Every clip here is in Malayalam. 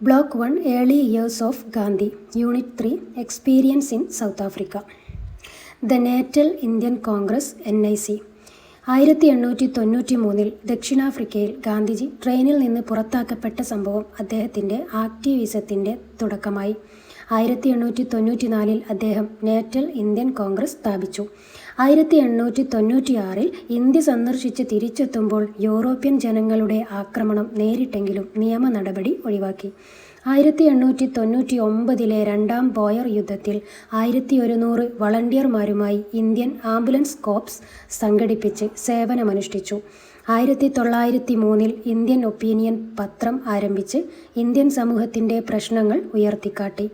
Block one early years of Gandhi unit three experience in South Africa the Natal Indian Congress N I C ആയിരത്തി എണ്ണൂറ്റി തൊണ്ണൂറ്റി മൂന്നിൽ ദക്ഷിണാഫ്രിക്കയിൽ ഗാന്ധിജി ട്രെയിനിൽ നിന്ന് പുറത്താക്കപ്പെട്ട സംഭവം അദ്ദേഹത്തിന്റെ ആക്ടിവിസത്തിന്റെ തുടക്കമായി. ആയിരത്തി എണ്ണൂറ്റി തൊണ്ണൂറ്റി നാലിൽ അദ്ദേഹം നേറ്റൽ ഇന്ത്യൻ കോൺഗ്രസ് സ്ഥാപിച്ചു. ആയിരത്തി എണ്ണൂറ്റി തൊണ്ണൂറ്റിയാറിൽ ഇന്ത്യ സന്ദർശിച്ച് തിരിച്ചെത്തുമ്പോൾ യൂറോപ്യൻ ജനങ്ങളുടെ ആക്രമണം നേരിട്ടെങ്കിലും നിയമ നടപടി ഒഴിവാക്കി. ആയിരത്തി എണ്ണൂറ്റി തൊണ്ണൂറ്റി ഒമ്പതിലെ രണ്ടാം ബോയർ യുദ്ധത്തിൽ ആയിരത്തി ഒരുന്നൂറ് വളണ്ടിയർമാരുമായി ഇന്ത്യൻ ആംബുലൻസ് കോപ്സ് സംഘടിപ്പിച്ച് സേവനമനുഷ്ഠിച്ചു. ആയിരത്തി തൊള്ളായിരത്തി മൂന്നിൽ ഇന്ത്യൻ ഒപ്പീനിയൻ പത്രം ആരംഭിച്ച് ഇന്ത്യൻ സമൂഹത്തിന്റെ പ്രശ്നങ്ങൾ ഉയർത്തിക്കാട്ടി.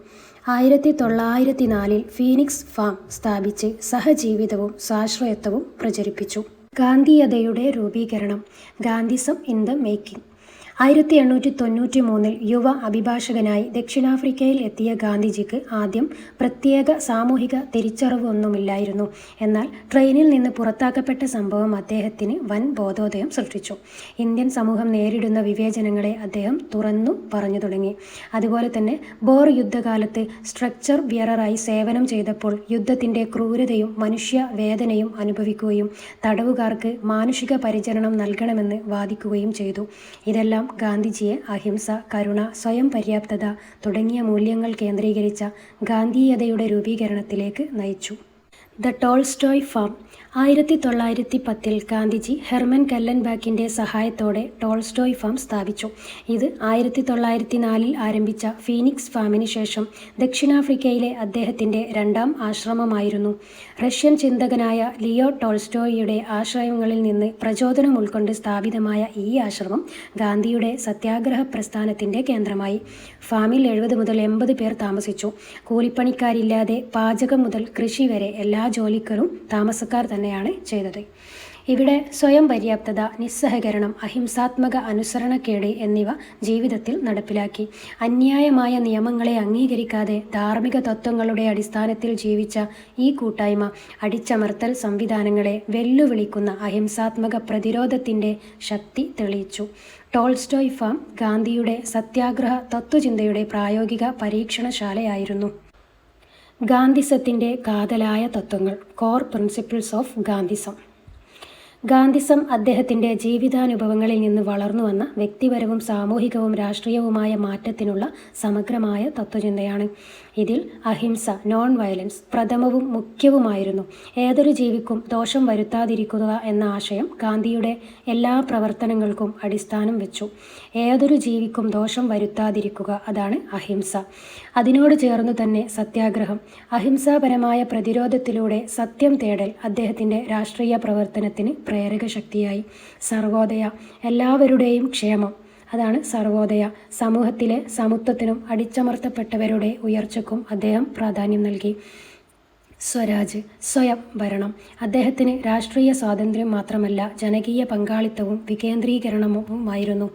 ആയിരത്തി തൊള്ളായിരത്തി നാലിൽ ഫീനിക്സ് ഫാം സ്ഥാപിച്ച് സഹജീവിതവും സ്വാശ്രയത്വവും പ്രചരിപ്പിച്ചു. ഗാന്ധിയതയുടെ രൂപീകരണം ഗാന്ധിസം ഇൻ ദ മേക്കിംഗ്. ആയിരത്തി എണ്ണൂറ്റി തൊണ്ണൂറ്റി മൂന്നിൽ യുവ അഭിഭാഷകനായി ദക്ഷിണാഫ്രിക്കയിൽ എത്തിയ ഗാന്ധിജിക്ക് ആദ്യം പ്രത്യേക സാമൂഹിക തിരിച്ചറിവൊന്നുമില്ലായിരുന്നു. എന്നാൽ ട്രെയിനിൽ നിന്ന് പുറത്താക്കപ്പെട്ട സംഭവം അദ്ദേഹത്തിന് വൻ ബോധോദയം സൃഷ്ടിച്ചു. ഇന്ത്യൻ സമൂഹം നേരിടുന്ന വിവേചനങ്ങളെ അദ്ദേഹം തുറന്നു പറഞ്ഞു തുടങ്ങി. അതുപോലെ തന്നെ ബോർ യുദ്ധകാലത്ത് സ്ട്രക്ചർ ബിയററായി സേവനം ചെയ്തപ്പോൾ യുദ്ധത്തിന്റെ ക്രൂരതയും മനുഷ്യ വേദനയും അനുഭവിക്കുകയും തടവുകാർക്ക് മാനുഷിക പരിചരണം നൽകണമെന്ന് വാദിക്കുകയും ചെയ്തു. ഇതെല്ലാം ഗാന്ധിജിയെ അഹിംസ കരുണ സ്വയം പര്യാപ്തത തുടങ്ങിയ മൂല്യങ്ങൾ കേന്ദ്രീകരിച്ച ഗാന്ധീയതയുടെ രൂപീകരണത്തിലേക്ക് നയിച്ചു. The Tolstoy farm. ആയിരത്തി തൊള്ളായിരത്തി പത്തിൽ ഗാന്ധിജി ഹെർമൻ കല്ലൻബാക്കിന്റെ സഹായത്തോടെ ടോൾസ്റ്റോയ് ഫാം സ്ഥാപിച്ചു. ഇത് ആയിരത്തി തൊള്ളായിരത്തി നാലിൽ ആരംഭിച്ച ഫീനിക്സ് ഫാമിന് ശേഷം ദക്ഷിണാഫ്രിക്കയിലെ അദ്ദേഹത്തിന്റെ രണ്ടാം ആശ്രമമായിരുന്നു. റഷ്യൻ ചിന്തകനായ ലിയോ ടോൾസ്റ്റോയിയുടെ ആശ്രയങ്ങളിൽ നിന്ന് പ്രചോദനം ഉൾക്കൊണ്ട് സ്ഥാപിതമായ ഈ ആശ്രമം ഗാന്ധിയുടെ സത്യാഗ്രഹ പ്രസ്ഥാനത്തിന്റെ കേന്ദ്രമായി. ഫാമിൽ എഴുപത് മുതൽ എൺപത് പേർ താമസിച്ചു. കൂലിപ്പണിക്കാരില്ലാതെ പാചകം മുതൽ കൃഷി വരെ എല്ലാ ജോലിക്കരും താമസക്കാർ തന്നെയാണ് ചെയ്തത്. ഇവിടെ സ്വയം പര്യാപ്തത നിസ്സഹകരണം അഹിംസാത്മക അനുസരണക്കേട് എന്നിവ ജീവിതത്തിൽ നടപ്പിലാക്കി. അന്യായമായ നിയമങ്ങളെ അംഗീകരിക്കാതെ ധാർമ്മിക തത്വങ്ങളുടെ അടിസ്ഥാനത്തിൽ ജീവിച്ച ഈ കൂട്ടായ്മ അടിച്ചമർത്തൽ സംവിധാനങ്ങളെ വെല്ലുവിളിക്കുന്ന അഹിംസാത്മക പ്രതിരോധത്തിന്റെ ശക്തി തെളിയിച്ചു. ടോൾസ്റ്റോയ് ഫാം ഗാന്ധിയുടെ സത്യാഗ്രഹ തത്വചിന്തയുടെ പ്രായോഗിക പരീക്ഷണശാലയായിരുന്നു. ഗാന്ധിസത്തിന്റെ കാതലായ തത്വങ്ങൾ core principles of Gandhism Gandhism അദ്ദേഹത്തിന്റെ ജീവിതാനുഭവങ്ങളിൽ നിന്ന് വളർന്നുവന്ന വ്യക്തിപരവും സാമൂഹികവും രാഷ്ട്രീയവുമായ മാറ്റത്തിനുള്ള സമഗ്രമായ തത്വചിന്തയാണ്. ഇതിൽ അഹിംസ നോൺ വയലൻസ് പ്രഥമവും മുഖ്യവുമായിരുന്നു. ഏതൊരു ജീവിക്കും ദോഷം വരുത്താതിരിക്കുക എന്ന ആശയം ഗാന്ധിയുടെ എല്ലാ പ്രവർത്തനങ്ങൾക്കും അടിസ്ഥാനം വെച്ചു. ഏതൊരു ജീവിക്കും ദോഷം വരുത്താതിരിക്കുക അതാണ് അഹിംസ. അതിനോട് ചേർന്ന് തന്നെ സത്യാഗ്രഹം. അഹിംസാപരമായ പ്രതിരോധത്തിലൂടെ സത്യം തേടൽ അദ്ദേഹത്തിന്റെ രാഷ്ട്രീയ പ്രവർത്തനത്തിന് പ്രേരക ശക്തിയായി. സർവോദയ എല്ലാവരുടെയും ക്ഷേമം. അതാണ് സർവോദയ. സമൂഹത്തിലെ സമത്വത്തിനും അടിച്ചമർത്തപ്പെട്ടവരുടെ ഉയർച്ചയ്ക്കും അദ്ദേഹം പ്രാധാന്യം നൽകി. സ്വരാജ് സ്വയം ഭരണം. അദ്ദേഹത്തിന് രാഷ്ട്രീയ സ്വാതന്ത്ര്യം മാത്രമല്ല ജനകീയ പങ്കാളിത്തവും വികേന്ദ്രീകരണവുമായിരുന്നു.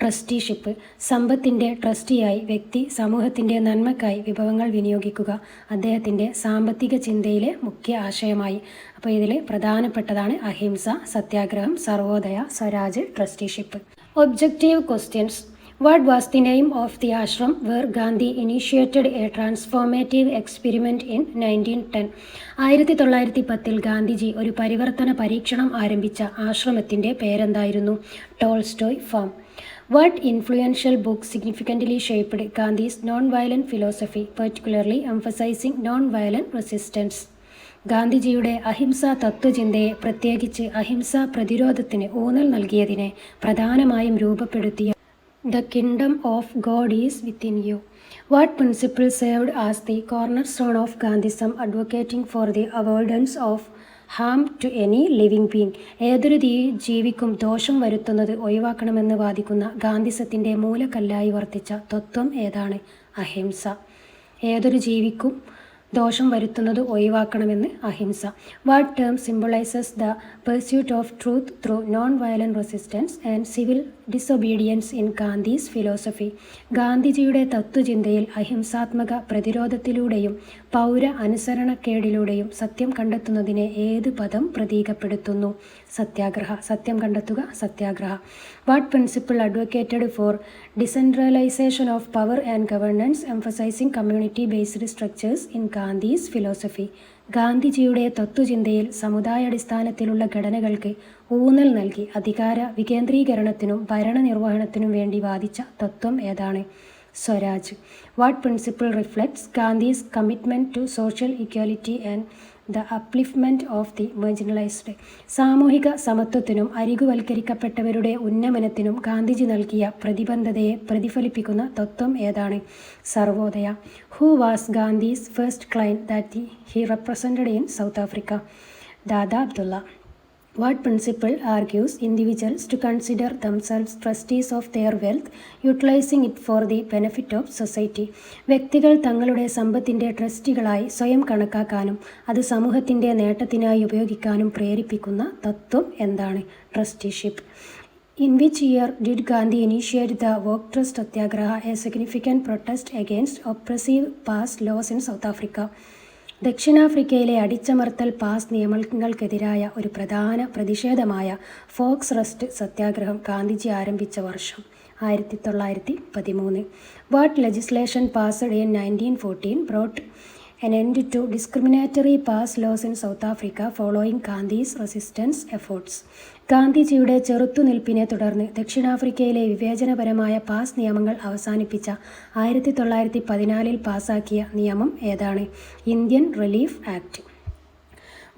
ട്രസ്റ്റിഷിപ്പ് സമ്പത്തിന്റെ ട്രസ്റ്റിയായി വ്യക്തി സമൂഹത്തിന്റെ നന്മക്കായി വിഭവങ്ങൾ വിനിയോഗിക്കുക അദ്ദേഹത്തിന്റെ സാമ്പത്തിക ചിന്തയിലെ മുഖ്യ ആശയമായി. അപ്പോൾ ഇതിൽ പ്രധാനപ്പെട്ടതാണ് ahimsa satyagraha sarvodaya swaraj trusteeship. Objective questions. What was the name of the ashram where Gandhi initiated a transformative experiment in 1910? ആയിരത്തി തൊള്ളായിരത്തി പത്തിൽ ഗാന്ധിജി ഒരു പരിവർത്തന പരീക്ഷണം ആരംഭിച്ച ആശ്രമത്തിന്റെ പേരെന്തായിരുന്നു? Tolstoy farm. What influential book significantly shaped Gandhi's non violent philosophy particularly emphasising non violent resistance ഗാന്ധിജിയുടെ അഹിംസാ തത്വചിന്തയെ പ്രത്യേകിച്ച് അഹിംസാ പ്രതിരോധത്തിന് ഊന്നൽ നൽകിയതിനെ പ്രധാനമായും രൂപപ്പെടുത്തിയ The of God is within you what What served as the cornerstone of Gandhism advocating for the avoidance of harm to any living being ഏതൊരു ജീവിക്കും ദോഷം വരുത്തുന്നത് ഒഴിവാക്കണമെന്ന് വാദിക്കുന്ന ഗാന്ധിസത്തിന്റെ മൂലക്കല്ലായി വർത്തിച്ച തത്വം ഏതാണ്? അഹിംസ. ഏതൊരു ജീവിക്കും ദോഷം വരുത്തുന്നത് ഒഴിവാക്കണമെന്ന് ahimsa. What term symbolises the pursuit of truth through non violent resistance and civil disobedience in Gandhi's philosophy ഗാന്ധിജിയുടെ തത്വചിന്തയിൽ അഹിംസാത്മക പ്രതിരോധത്തിലൂടെയും പൗര അനുസരണക്കേടിലൂടെയും സത്യം കണ്ടെത്തുന്നതിനെ ഏത് പദം പ്രതീകപ്പെടുത്തുന്നു? സത്യാഗ്രഹ. സത്യം കണ്ടെത്തുക satyagraha. What principle advocated for decentralisation of power and governance emphasising community based structures in Gandhi's philosophy ഗാന്ധിജിയുടെ തത്വചിന്തയിൽ സമുദായാടിസ്ഥാനത്തിലുള്ള ഘടനകൾക്ക് ഊന്നൽ നൽകി അധികാര വികേന്ദ്രീകരണത്തിനും ഭരണനിർവഹണത്തിനും വേണ്ടി വാദിച്ച തത്വം ഏതാണ്? Swaraj. What principle reflects Gandhi's commitment to social equality and the upliftment of the marginalised. സാമൂഹിക സമത്വത്തിനും അരികുവൽക്കരിക്കപ്പെട്ടവരുടെ ഉന്നമനത്തിനും ഗാന്ധിജി നൽകിയ പ്രതിബദ്ധതയെ പ്രതിഫലിപ്പിക്കുന്ന തത്വം ഏതാണ്? Sarvodaya. Who was Gandhi's first client that he represented in South Africa Dada Abdullah. What principle argues individuals to consider themselves trustees of their wealth, utilizing it for the benefit of society? വ്യക്തികൾ തങ്ങളുടെ സമ്പത്തിന്റെ ട്രസ്റ്റികളായി സ്വയം കണക്കാക്കാനും അത് സമൂഹത്തിന്റെ നേട്ടത്തിനായി ഉപയോഗിക്കാനും പ്രേരിപ്പിക്കുന്ന തത്വം എന്താണ് trusteeship in which year did Gandhi initiate the work trust satyagraha a significant protest against oppressive pass laws in South Africa ദക്ഷിണാഫ്രിക്കയിലെ അടിച്ചമർത്തൽ പാസ് നിയമങ്ങൾക്കെതിരായ ഒരു പ്രധാന പ്രതിഷേധമായ ഫോക്സ് റസ്റ്റ് സത്യാഗ്രഹം ഗാന്ധിജി ആരംഭിച്ച വർഷം ആയിരത്തി തൊള്ളായിരത്തി പതിമൂന്ന് what legislation passed in nineteen fourteen brought an end to discriminatory pass laws in South Africa following Gandhi's resistance efforts ഗാന്ധിജിയുടെ ചെറുത്തുനിൽപ്പിനെ തുടർന്ന് ദക്ഷിണാഫ്രിക്കയിലെ വിവേചനപരമായ പാസ് നിയമങ്ങൾ അവസാനിപ്പിച്ച ആയിരത്തി തൊള്ളായിരത്തി പതിനാലിൽ പാസാക്കിയ നിയമം ഏതാണ്? Indian Relief Act.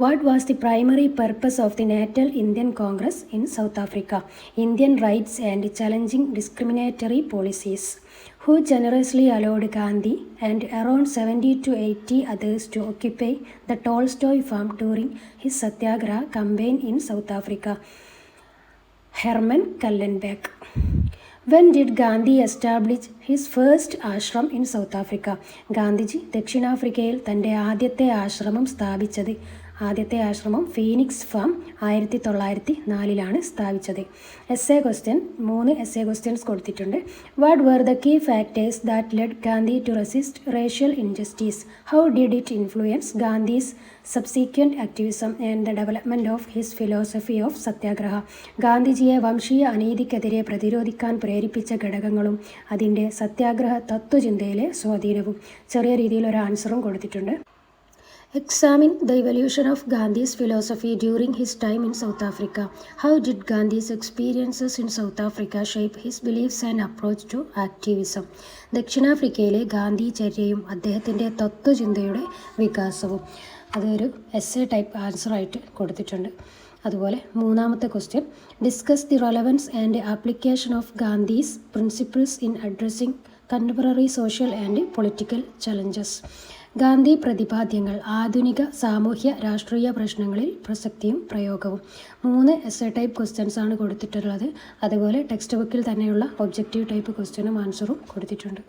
What was the primary purpose of the Natal Indian Congress in South Africa? Indian rights and challenging discriminatory policies. who generously allowed Gandhi and around 70 to 80 to occupy the Tolstoy farm during his satyagraha campaign in South Africa. Herman Kallenbach. When did Gandhi establish his first ashram in South Africa? Gandhiji ദക്ഷിണാഫ്രിക്കയിൽ തന്റെ ആദ്യത്തെ ആശ്രമം സ്ഥാപിച്ചത് ആദ്യത്തെ ആശ്രമം ഫീനിക്സ് ഫാം ആയിരത്തി തൊള്ളായിരത്തി നാലിലാണ് സ്ഥാപിച്ചത്. എസ് എ ക്വസ്റ്റ്യൻ മൂന്ന് എസ് എ ക്വസ്റ്റ്യൻസ് കൊടുത്തിട്ടുണ്ട്. What were the key factors that led Gandhi to resist racial injustice how did it influence Gandhi's subsequent activism and the development of his philosophy of satyagraha ഗാന്ധിജിയെ വംശീയ അനീതിക്കെതിരെ പ്രതിരോധിക്കാൻ പ്രേരിപ്പിച്ച ഘടകങ്ങളും അതിന്റെ സത്യാഗ്രഹ തത്വചിന്തയിലെ സ്വാധീനവും. ചെറിയ രീതിയിൽ ഒരു ആൻസറും കൊടുത്തിട്ടുണ്ട്. Examine the evolution of Gandhi's philosophy during his time in South Africa. How did Gandhi's experiences in South Africa shape his beliefs and approach to activism? ദക്ഷിണാഫ്രിക്കയിലെ ഗാന്ധി ചര്യയും അദ്ദേഹത്തിന്റെ തത്വചിന്തയുടെ വികാസവും അതൊരു എസ് എ ടൈപ്പ് ആൻസറായിട്ട് കൊടുത്തിട്ടുണ്ട് അതുപോലെ മൂന്നാമത്തെ question discuss the relevance and application of Gandhi's principles in addressing contemporary social and political challenges Gandhi പ്രതിപാദ്യങ്ങൾ ആധുനിക സാമൂഹ്യ രാഷ്ട്രീയ പ്രശ്നങ്ങളിൽ പ്രസക്തിയും പ്രയോഗവും. മൂന്ന് എസ് എ ടൈപ്പ് ക്വസ്റ്റ്യൻസ് ആണ് കൊടുത്തിട്ടുള്ളത്. അതുപോലെ ടെക്സ്റ്റ് ബുക്കിൽ തന്നെയുള്ള ഒബ്ജക്റ്റീവ് ടൈപ്പ് ക്വസ്റ്റ്യനും ആൻസറും കൊടുത്തിട്ടുണ്ട്.